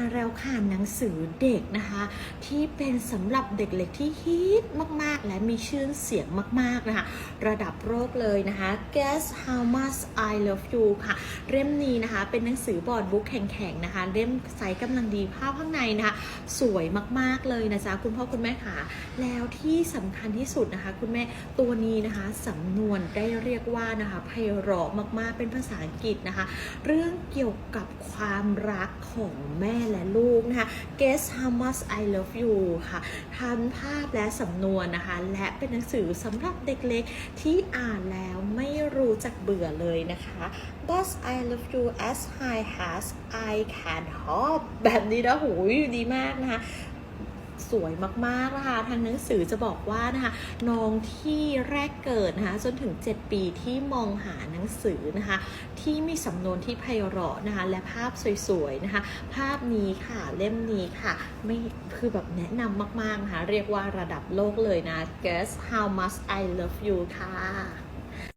มาแล้วค่ะหนังสือเด็กนะคะ ที่เป็นสำหรับเด็กเล็กที่ฮิตมาก ๆ และมีชื่อเสียงมาก ๆ นะคะ ระดับโลกเลยนะคะ Guess How Much I Love You ค่ะ เล่มนี้นะคะ เป็นหนังสือบอร์ดบุ๊กแข็ง ๆ นะคะ เล่มไซส์กำลังดีภาพข้างในนะคะ สวยมาก ๆ เลยนะจ๊ะ คุณพ่อ คุณแม่ค่ะ แล้วที่สำคัญที่สุดนะคะ คุณแม่ตัวนี้นะคะสำนวนได้เรียกว่านะคะไพเราะมาก ๆ เป็นภาษาอังกฤษนะคะ เรื่องเกี่ยวกับความรักของแม่และลูกนะคะ Guess how much I love you ค่ะทั้งภาพและสำนวนนะคะ และเป็นหนังสือสำหรับเด็กเล็กที่อ่านแล้วไม่รู้จักเบื่อเลยนะคะ But I love you as high as I can hop แบบนี้นะโหยดีมากนะคะ สวยมากๆนะคะทางหนังสือจะบอกว่านะคะน้องที่แรกเกิดนะคะจนถึง 7 ปีที่มองหาหนังสือนะคะที่มีสำนวนที่ไพเราะนะคะและภาพสวยๆนะคะภาพนี้ค่ะเล่มนี้ค่ะไม่คือแบบแนะนำมากๆนะคะเรียกว่าระดับโลกเลยนะ Guess how much I love you ค่ะ